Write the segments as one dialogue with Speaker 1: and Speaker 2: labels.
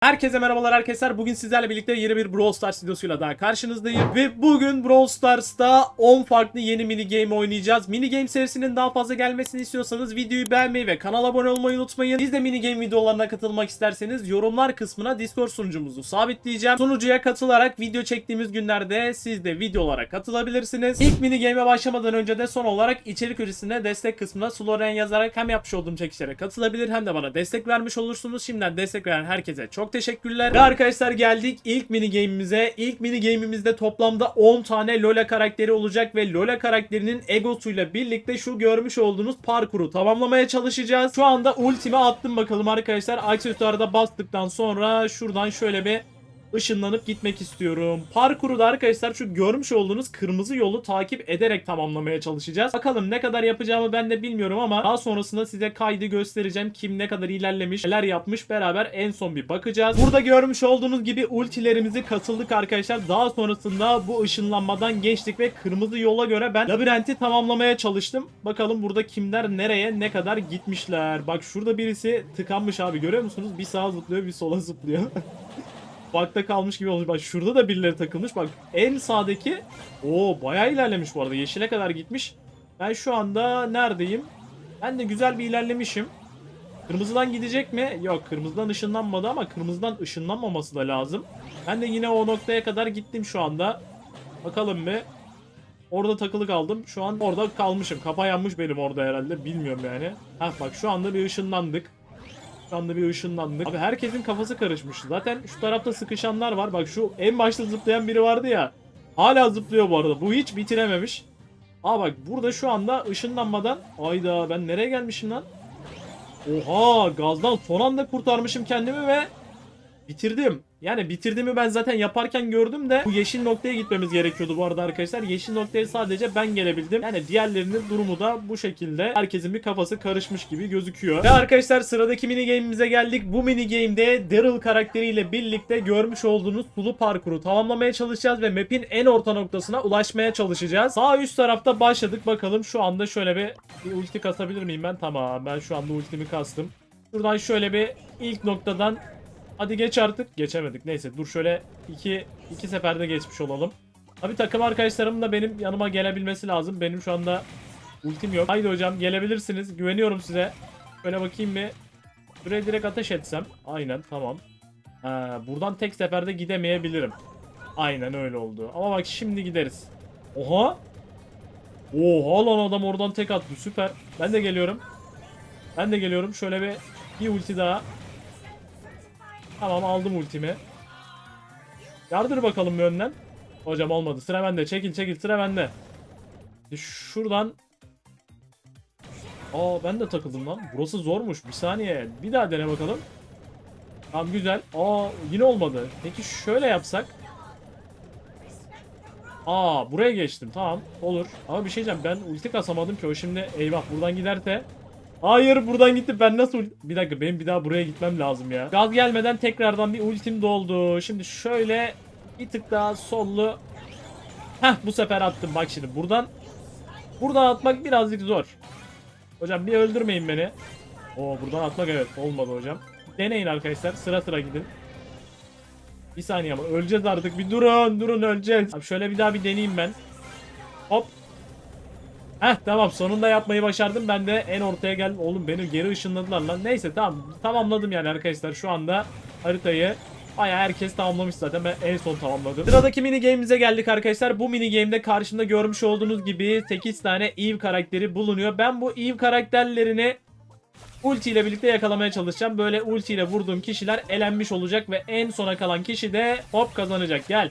Speaker 1: Herkese merhabalar arkadaşlar. Bugün sizlerle birlikte yeni bir Brawl Stars videosuyla daha karşınızdayım. Ve bugün Brawl Stars'ta 10 farklı yeni mini game oynayacağız. Mini game serisinin daha fazla gelmesini istiyorsanız videoyu beğenmeyi ve kanala abone olmayı unutmayın. Siz de mini game videolarına katılmak isterseniz yorumlar kısmına Discord sunucumuzu sabitleyeceğim. Sunucuya katılarak video çektiğimiz günlerde siz de videolara katılabilirsiniz. İlk mini game'e başlamadan önce de son olarak içerik üretisine destek kısmına Sloren yazarak hem yapmış olduğum çekişlere katılabilir hem de bana destek vermiş olursunuz. Şimdiden destek veren herkese çok teşekkürler. Ve arkadaşlar geldik ilk mini game'imize. İlk mini game'imizde toplamda 10 tane Lola karakteri olacak ve Lola karakterinin egosuyla birlikte şu görmüş olduğunuz parkuru tamamlamaya çalışacağız. Şu anda ultimi attım bakalım arkadaşlar. Aksesuarda bastıktan sonra şuradan şöyle bir ışınlanıp gitmek istiyorum. Parkuru da arkadaşlar şu görmüş olduğunuz kırmızı yolu takip ederek tamamlamaya çalışacağız. Bakalım ne kadar yapacağımı ben de bilmiyorum ama daha sonrasında size kaydı göstereceğim. Kim ne kadar ilerlemiş, neler yapmış beraber en son bir bakacağız. Burada görmüş olduğunuz gibi ultilerimizi katıldık arkadaşlar. Daha sonrasında bu ışınlanmadan geçtik ve kırmızı yola göre ben labirenti tamamlamaya çalıştım. Bakalım burada kimler nereye ne kadar gitmişler. Bak şurada birisi tıkanmış abi görüyor musunuz? Bir sağa zıplıyor bir sola zıplıyor. Bakta kalmış gibi olmuş. Bak şurada da birileri takılmış. Bak en sağdaki o bayağı ilerlemiş bu arada. Yeşile kadar gitmiş. Ben şu anda neredeyim? Ben de güzel bir ilerlemişim. Kırmızıdan gidecek mi? Yok kırmızıdan ışınlanmadı ama kırmızıdan ışınlanmaması da lazım. Ben de yine o noktaya kadar gittim şu anda. Bakalım bir. Orada takılı kaldım. Şu an orada kalmışım. Kafa yanmış benim orada herhalde. Bilmiyorum yani. Hah bak şu anda bir ışınlandık. Anda bir ışınlandık. Abi herkesin kafası karışmış. Zaten şu tarafta sıkışanlar var. Bak şu en başta zıplayan biri vardı ya. Hala zıplıyor bu arada. Bu hiç bitirememiş. Aa bak burada şu anda ışınlanmadan. Ayda ben nereye gelmişim lan? Oha gazdan son anda kurtarmışım kendimi ve bitirdim. Yani bitirdiğimi ben zaten yaparken gördüm de bu yeşil noktaya gitmemiz gerekiyordu bu arada arkadaşlar. Yeşil noktaya sadece ben gelebildim. Yani diğerlerinin durumu da bu şekilde. Herkesin bir kafası karışmış gibi gözüküyor. Ve arkadaşlar sıradaki mini game'imize geldik. Bu mini game'de Daryl karakteriyle birlikte görmüş olduğunuz sulu parkuru tamamlamaya çalışacağız ve map'in en orta noktasına ulaşmaya çalışacağız. Sağ üst tarafta başladık. Bakalım şu anda şöyle bir, bir ulti kasabilir miyim ben? Tamam ben şu anda ultimi kastım. Şuradan şöyle bir ilk noktadan Hadi geç artık. Geçemedik. Neyse dur şöyle iki, iki seferde geçmiş olalım. Abi takım arkadaşlarım da benim yanıma gelebilmesi lazım. Benim şu anda ultim yok. Haydi hocam gelebilirsiniz. Güveniyorum size. Şöyle bakayım bir. Buraya direkt ateş etsem. Aynen tamam. Ha, buradan tek seferde gidemeyebilirim. Aynen öyle oldu. Ama bak şimdi gideriz. Oha. Oha lan adam oradan tek attı. Süper. Ben de geliyorum. Ben de geliyorum. Şöyle bir, bir ulti daha. Tamam aldım ultimi. Yardır bakalım bir önden. Hocam olmadı. Sıra bende. Çekil çekil sıra bende. Şuradan. Aa ben de takıldım lan. Burası zormuş. Bir saniye. Bir daha dene bakalım. Tamam güzel. Aa yine olmadı. Peki şöyle yapsak. Aa buraya geçtim. Tamam olur. Ama bir şey diyeceğim. Ben ulti kasamadım ki o şimdi. Eyvah buradan giderse. Hayır buradan gitti. Ben nasıl Bir dakika benim bir daha buraya gitmem lazım ya. Gaz gelmeden tekrardan bir ultim doldu. Şimdi şöyle bir tık daha sollu. Heh bu sefer attım bak şimdi. Buradan buradan atmak birazcık zor. Hocam bir öldürmeyin beni. Oo buradan atmak evet olmadı hocam. Deneyin arkadaşlar sıra sıra gidin. Bir saniye ama öleceğiz artık. Bir durun durun öleceğiz. Abi şöyle bir daha bir deneyeyim ben. Hop Heh tamam sonunda yapmayı başardım. Ben de en ortaya gel. Oğlum beni geri ışınladılar lan. Neyse tamam tamamladım yani arkadaşlar. Şu anda haritayı Baya herkes tamamlamış zaten. Ben en son tamamladım. Sıradaki mini game'imize geldik arkadaşlar. Bu mini game'de karşımda görmüş olduğunuz gibi 8 tane Eve karakteri bulunuyor. Ben bu Eve karakterlerini ulti ile birlikte yakalamaya çalışacağım. Böyle ulti ile vurduğum kişiler elenmiş olacak ve en sona kalan kişi de hop kazanacak. Gel.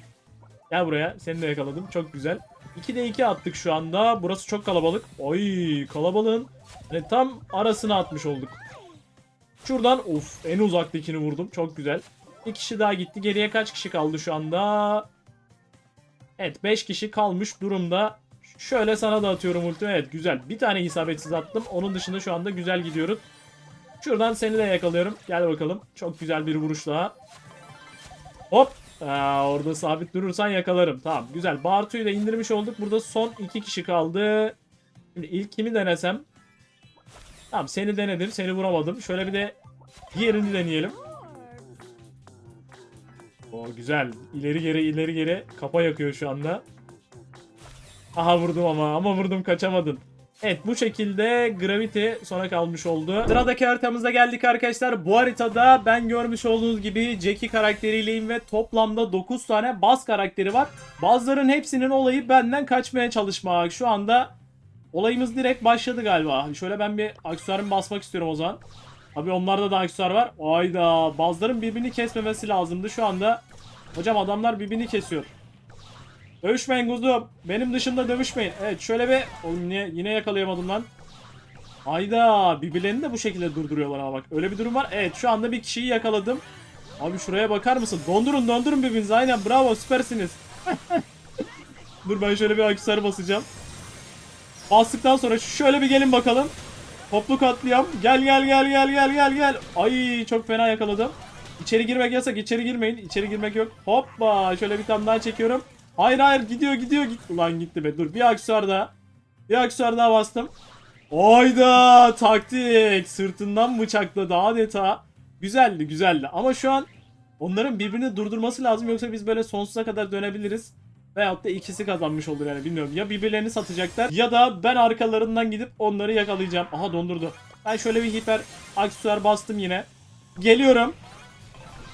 Speaker 1: Gel buraya. Seni de yakaladım. Çok güzel. 2'de 2 attık şu anda. Burası çok kalabalık. Oy kalabalığın hani tam arasına atmış olduk. Şuradan of en uzaktakini vurdum. Çok güzel. Bir kişi daha gitti. Geriye kaç kişi kaldı şu anda? Evet 5 kişi kalmış durumda. Şöyle sana da atıyorum ulti. Evet güzel. Bir tane isabetsiz attım. Onun dışında şu anda güzel gidiyoruz. Şuradan seni de yakalıyorum. Gel bakalım. Çok güzel bir vuruş daha. Hop. Aa, orada sabit durursan yakalarım. Tamam güzel. Bartu'yu da indirmiş olduk. Burada son iki kişi kaldı. Şimdi ilk kimi denesem? Tamam seni denedim. Seni vuramadım. Şöyle bir de diğerini deneyelim. O güzel. İleri geri ileri geri kafa yakıyor şu anda. Aha vurdum ama ama vurdum kaçamadın. Evet bu şekilde Gravity sona kalmış oldu. Sıradaki haritamıza geldik arkadaşlar. Bu haritada ben görmüş olduğunuz gibi Jackie karakteriyleyim ve toplamda 9 tane baz karakteri var. Bazıların hepsinin olayı benden kaçmaya çalışmak. Şu anda olayımız direkt başladı galiba. Şöyle ben bir aksesuarımı basmak istiyorum o zaman. Abi onlarda da aksesuar var. Ayda bazıların birbirini kesmemesi lazımdı. Şu anda hocam adamlar birbirini kesiyor. Dövüşmeyin kuzum. Benim dışında dövüşmeyin. Evet şöyle bir... Oğlum yine, yine yakalayamadım lan. Ayda birbirlerini de bu şekilde durduruyorlar ama bak. Öyle bir durum var. Evet şu anda bir kişiyi yakaladım. Abi şuraya bakar mısın? Dondurun dondurun birbirinizi. Aynen bravo süpersiniz. Dur ben şöyle bir aksesuar basacağım. Bastıktan sonra şöyle bir gelin bakalım. Toplu katliam. Gel gel gel gel gel gel gel. Ay çok fena yakaladım. İçeri girmek yasak. içeri girmeyin. İçeri girmek yok. Hoppa. Şöyle bir tane daha çekiyorum. Hayır hayır gidiyor gidiyor git. Ulan gitti be. Dur bir aksesuar daha. Bir aksesuar daha bastım. Oyda taktik. Sırtından bıçakladı adeta. Güzeldi güzeldi. Ama şu an onların birbirini durdurması lazım. Yoksa biz böyle sonsuza kadar dönebiliriz. Veyahut da ikisi kazanmış olur yani bilmiyorum. Ya birbirlerini satacaklar ya da ben arkalarından gidip onları yakalayacağım. Aha dondurdu. Ben şöyle bir hiper aksesuar bastım yine. Geliyorum.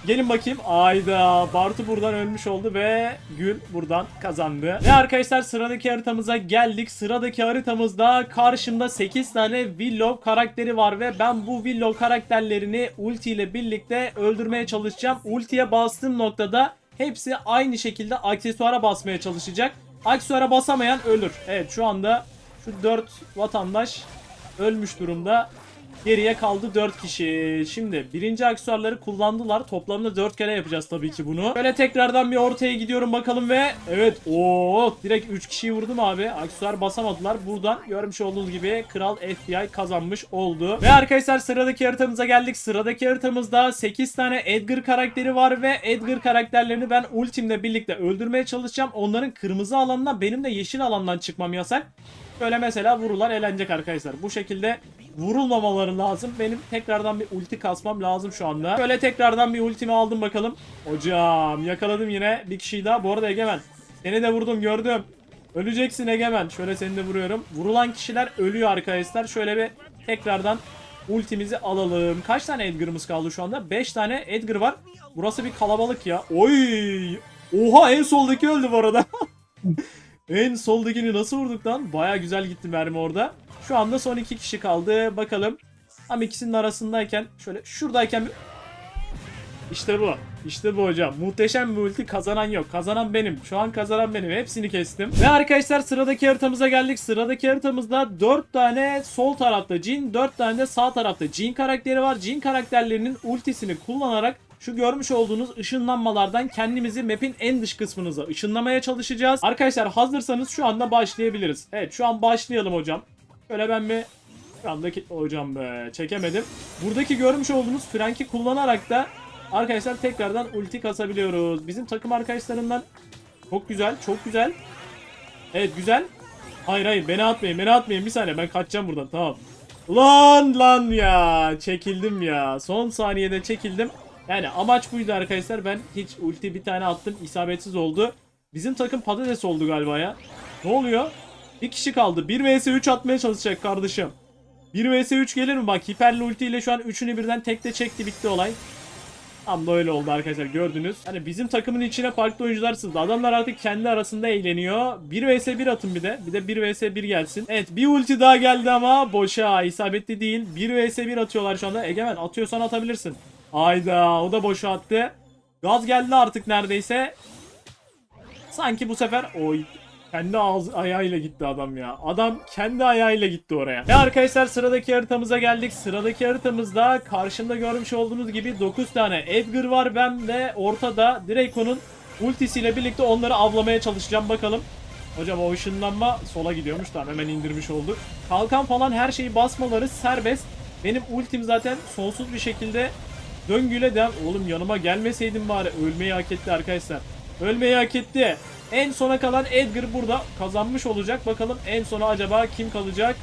Speaker 1: Gelin bakayım. Ayda Bartu buradan ölmüş oldu ve Gül buradan kazandı. Ve arkadaşlar sıradaki haritamıza geldik. Sıradaki haritamızda karşımda 8 tane Willow karakteri var ve ben bu Willow karakterlerini ulti ile birlikte öldürmeye çalışacağım. Ultiye bastığım noktada hepsi aynı şekilde aksesuara basmaya çalışacak. Aksesuara basamayan ölür. Evet şu anda şu 4 vatandaş ölmüş durumda. Geriye kaldı 4 kişi. Şimdi birinci aksesuarları kullandılar. Toplamda 4 kere yapacağız tabii ki bunu. Böyle tekrardan bir ortaya gidiyorum bakalım ve evet o direkt 3 kişiyi vurdum abi. Aksesuar basamadılar. Buradan görmüş olduğunuz gibi Kral FBI kazanmış oldu. Ve arkadaşlar sıradaki haritamıza geldik. Sıradaki haritamızda 8 tane Edgar karakteri var ve Edgar karakterlerini ben ultimle birlikte öldürmeye çalışacağım. Onların kırmızı alanından benim de yeşil alandan çıkmam yasak. Böyle mesela vurular eğlenecek arkadaşlar. Bu şekilde vurulmamaları lazım. Benim tekrardan bir ulti kasmam lazım şu anda. Böyle tekrardan bir ultimi aldım bakalım. Hocam yakaladım yine bir kişiyi daha. Bu arada Egemen seni de vurdum gördüm. Öleceksin Egemen. Şöyle seni de vuruyorum. Vurulan kişiler ölüyor arkadaşlar. Şöyle bir tekrardan ultimizi alalım. Kaç tane Edgar'ımız kaldı şu anda? 5 tane Edgar var. Burası bir kalabalık ya. Oy! Oha en soldaki öldü bu arada. En soldakini nasıl vurduk lan? Baya güzel gitti mermi orada. Şu anda son iki kişi kaldı. Bakalım. Tam ikisinin arasındayken şöyle şuradayken bir... İşte bu. İşte bu hocam. Muhteşem bir ulti kazanan yok. Kazanan benim. Şu an kazanan benim. Hepsini kestim. Ve arkadaşlar sıradaki haritamıza geldik. Sıradaki haritamızda 4 tane sol tarafta Jin, 4 tane de sağ tarafta Jin karakteri var. Jin karakterlerinin ultisini kullanarak şu görmüş olduğunuz ışınlanmalardan kendimizi map'in en dış kısmınıza ışınlamaya çalışacağız. Arkadaşlar hazırsanız şu anda başlayabiliriz. Evet şu an başlayalım hocam. Şöyle ben bir şu andaki hocam be çekemedim. Buradaki görmüş olduğunuz Frank'i kullanarak da arkadaşlar tekrardan ulti kasabiliyoruz. Bizim takım arkadaşlarından çok güzel çok güzel. Evet güzel. Hayır hayır beni atmayın beni atmayın bir saniye ben kaçacağım buradan tamam. Lan lan ya çekildim ya son saniyede çekildim. Yani amaç buydu arkadaşlar ben hiç ulti bir tane attım isabetsiz oldu. Bizim takım patates oldu galiba ya. Ne oluyor? Bir kişi kaldı 1 vs 3 atmaya çalışacak kardeşim. 1 vs 3 gelir mi bak hiperli ulti ile şu an üçünü birden tekte çekti bitti olay. Tam da öyle oldu arkadaşlar gördünüz. Hani bizim takımın içine farklı oyuncular sızdı. Adamlar artık kendi arasında eğleniyor. 1 vs 1 atın bir de. Bir de 1 vs 1 gelsin. Evet bir ulti daha geldi ama boşa isabetli değil. 1 vs 1 atıyorlar şu anda. Egemen atıyorsan atabilirsin. Ayda o da boşa attı. Gaz geldi artık neredeyse. Sanki bu sefer oy kendi ağız, ayağıyla gitti adam ya. Adam kendi ayağıyla gitti oraya. Ve arkadaşlar sıradaki haritamıza geldik. Sıradaki haritamızda karşımda görmüş olduğunuz gibi 9 tane Edgar var. Ben de ortada Draco'nun ultisiyle birlikte onları avlamaya çalışacağım bakalım. Hocam o ışınlanma sola gidiyormuş tamam hemen indirmiş olduk. Kalkan falan her şeyi basmaları serbest. Benim ultim zaten sonsuz bir şekilde döngüyle devam. Oğlum yanıma gelmeseydin bari ölmeyi hak etti arkadaşlar. Ölmeyi hak etti. En sona kalan Edgar burada kazanmış olacak. Bakalım en sona acaba kim kalacak?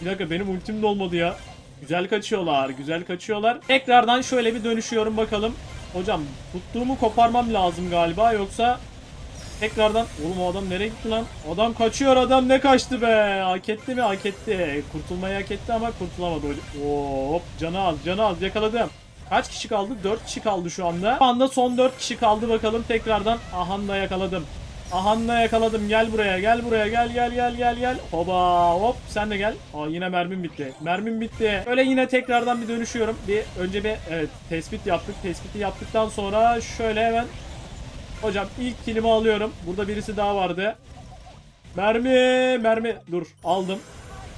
Speaker 1: Bir dakika benim ultim de olmadı ya. Güzel kaçıyorlar, güzel kaçıyorlar. Tekrardan şöyle bir dönüşüyorum bakalım. Hocam tuttuğumu koparmam lazım galiba yoksa tekrardan oğlum o adam nereye gitti lan? Adam kaçıyor adam ne kaçtı be? Hak etti mi? Hak etti. Kurtulmayı hak etti ama kurtulamadı hocam. Hop canı az canı az yakaladım. Kaç kişi kaldı? 4 kişi kaldı şu anda. Şu anda son 4 kişi kaldı bakalım tekrardan. Ahan da yakaladım. Ahan da yakaladım. Gel buraya gel buraya gel gel gel gel gel. Hoba hop sen de gel. Aa yine mermim bitti. Mermim bitti. Öyle yine tekrardan bir dönüşüyorum. Bir önce bir evet tespit yaptık. Tespiti yaptıktan sonra şöyle hemen Hocam ilk kilimi alıyorum. Burada birisi daha vardı. Mermi, mermi. Dur, aldım.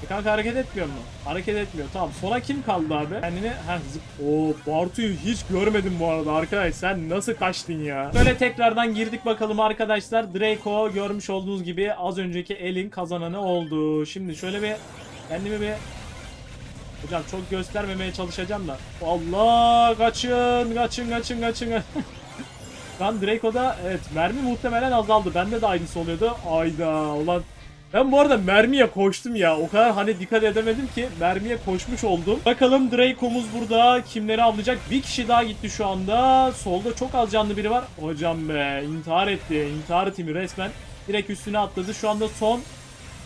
Speaker 1: E kanka hareket etmiyor mu? Hareket etmiyor. Tamam. Sonra kim kaldı abi? Kendini ha zıp. Oo, Bartu'yu hiç görmedim bu arada arkadaş. Sen nasıl kaçtın ya? Böyle tekrardan girdik bakalım arkadaşlar. Draco görmüş olduğunuz gibi az önceki elin kazananı oldu. Şimdi şöyle bir kendimi bir Hocam çok göstermemeye çalışacağım da. Allah kaçın kaçın kaçın kaçın. Lan Draco'da evet mermi muhtemelen azaldı. Bende de aynısı oluyordu. Ayda ulan. Ben bu arada mermiye koştum ya. O kadar hani dikkat edemedim ki mermiye koşmuş oldum. Bakalım Draco'muz burada kimleri avlayacak? Bir kişi daha gitti şu anda. Solda çok az canlı biri var. Hocam be intihar etti. İntihar timi resmen. Direkt üstüne atladı. Şu anda son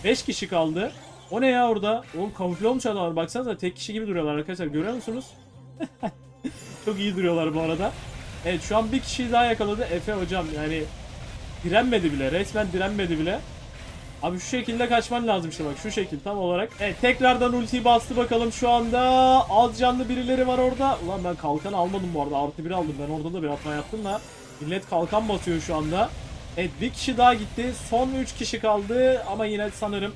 Speaker 1: 5 kişi kaldı. O ne ya orada? Oğlum kamufle olmuş adamlar. Baksanıza tek kişi gibi duruyorlar arkadaşlar. Görüyor musunuz? çok iyi duruyorlar bu arada. Evet şu an bir kişiyi daha yakaladı. Efe hocam yani direnmedi bile. Resmen direnmedi bile. Abi şu şekilde kaçman lazım işte bak şu şekil tam olarak. Evet tekrardan ultiyi bastı bakalım şu anda. Az canlı birileri var orada. Ulan ben kalkan almadım bu arada. Artı bir aldım. Ben orada da bir hata yaptım da. Millet kalkan basıyor şu anda. Evet bir kişi daha gitti. Son 3 kişi kaldı ama yine sanırım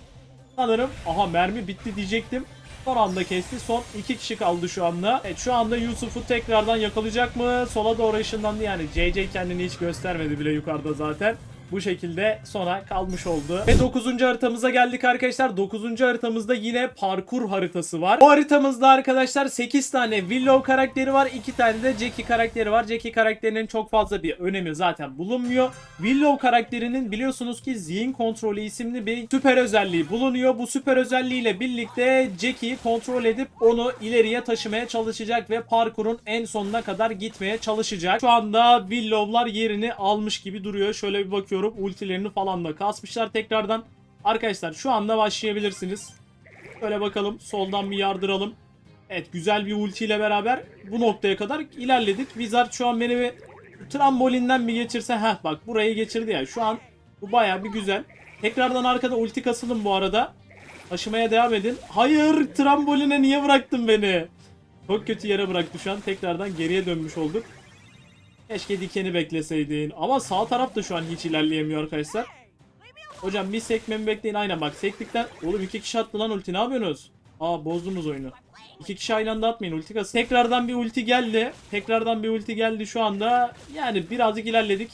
Speaker 1: sanırım aha mermi bitti diyecektim. Son anda kesti. Son iki kişi kaldı şu anda. Evet şu anda Yusuf'u tekrardan yakalayacak mı? Sola doğru ışınlandı yani. JJ kendini hiç göstermedi bile yukarıda zaten. Bu şekilde sona kalmış oldu. Ve 9. haritamıza geldik arkadaşlar. 9. haritamızda yine parkur haritası var. Bu haritamızda arkadaşlar 8 tane Willow karakteri var. 2 tane de Jackie karakteri var. Jackie karakterinin çok fazla bir önemi zaten bulunmuyor. Willow karakterinin biliyorsunuz ki zihin kontrolü isimli bir süper özelliği bulunuyor. Bu süper özelliğiyle birlikte Jackie'yi kontrol edip onu ileriye taşımaya çalışacak ve parkurun en sonuna kadar gitmeye çalışacak. Şu anda Willow'lar yerini almış gibi duruyor. Şöyle bir bakıyorum. Ultilerini falan da kasmışlar tekrardan. Arkadaşlar şu anda başlayabilirsiniz. Şöyle bakalım. Soldan bir yardıralım. Evet güzel bir ulti ile beraber bu noktaya kadar ilerledik. Wizard şu an beni bir trambolinden bir geçirse. Heh bak burayı geçirdi ya. Şu an bu baya bir güzel. Tekrardan arkada ulti kasılın bu arada. Taşımaya devam edin. Hayır tramboline niye bıraktın beni? Çok kötü yere bıraktı şu an. Tekrardan geriye dönmüş olduk. Keşke dikeni bekleseydin. Ama sağ taraf da şu an hiç ilerleyemiyor arkadaşlar. Hocam bir sekmemi bekleyin. Aynen bak sektikten. Oğlum iki kişi attı lan ulti. Ne yapıyorsunuz? Aa bozdunuz oyunu. İki kişi aynı anda atmayın ulti kası. Tekrardan bir ulti geldi. Tekrardan bir ulti geldi şu anda. Yani birazcık ilerledik.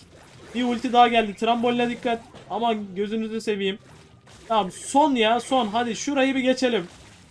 Speaker 1: Bir ulti daha geldi. Tramboline dikkat. Ama gözünüzü seveyim. Tamam son ya son. Hadi şurayı bir geçelim.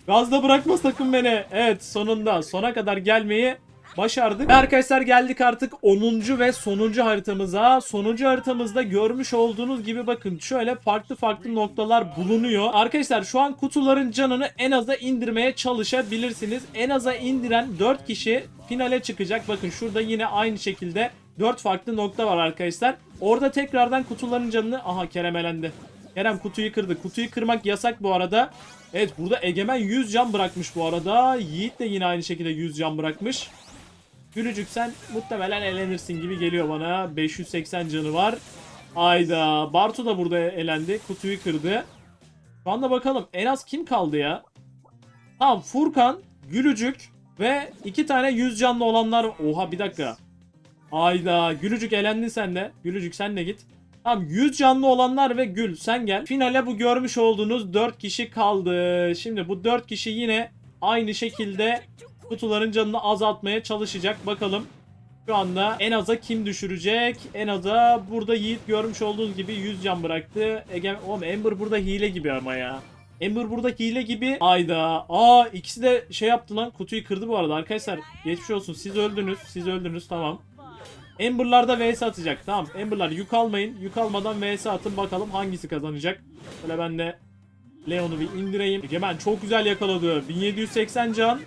Speaker 1: Gazda bırakma sakın beni. Evet sonunda sona kadar gelmeyi başardık. Arkadaşlar geldik artık 10. ve sonuncu haritamıza. Sonuncu haritamızda görmüş olduğunuz gibi bakın şöyle farklı farklı noktalar bulunuyor. Arkadaşlar şu an kutuların canını en aza indirmeye çalışabilirsiniz. En aza indiren 4 kişi finale çıkacak. Bakın şurada yine aynı şekilde 4 farklı nokta var arkadaşlar. Orada tekrardan kutuların canını... Aha Kerem elendi. Kerem kutuyu kırdı. Kutuyu kırmak yasak bu arada. Evet burada Egemen 100 can bırakmış bu arada. Yiğit de yine aynı şekilde 100 can bırakmış. Gülücük sen muhtemelen elenirsin gibi geliyor bana. 580 canı var. Ayda. Bartu da burada elendi. Kutuyu kırdı. Şu anda bakalım en az kim kaldı ya? Tamam Furkan, Gülücük ve iki tane 100 canlı olanlar. Oha bir dakika. Ayda. Gülücük elendin sen de. Gülücük sen de git. Tamam 100 canlı olanlar ve Gül sen gel. Finale bu görmüş olduğunuz 4 kişi kaldı. Şimdi bu 4 kişi yine aynı şekilde kutuların canını azaltmaya çalışacak. Bakalım şu anda en aza kim düşürecek? En aza burada Yiğit görmüş olduğunuz gibi 100 can bıraktı. Ege oğlum Ember burada hile gibi ama ya. Ember burada hile gibi. Ayda. Aa ikisi de şey yaptı lan. Kutuyu kırdı bu arada arkadaşlar. Geçmiş olsun. Siz öldünüz. Siz öldünüz tamam. Amber'lar da vs atacak. Tamam. Amber'lar yük almayın. Yük almadan vs atın bakalım hangisi kazanacak. Böyle ben de Leon'u bir indireyim. Egemen çok güzel yakaladı. 1780 can.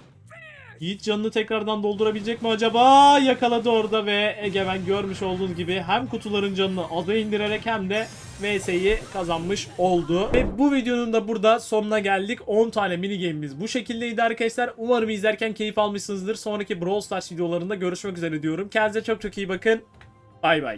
Speaker 1: Yiğit canını tekrardan doldurabilecek mi acaba? Yakaladı orada ve Egemen görmüş olduğunuz gibi hem kutuların canını aza indirerek hem de VS'yi kazanmış oldu. Ve bu videonun da burada sonuna geldik. 10 tane mini game'imiz bu şekildeydi arkadaşlar. Umarım izlerken keyif almışsınızdır. Sonraki Brawl Stars videolarında görüşmek üzere diyorum. Kendinize çok çok iyi bakın. Bay bay.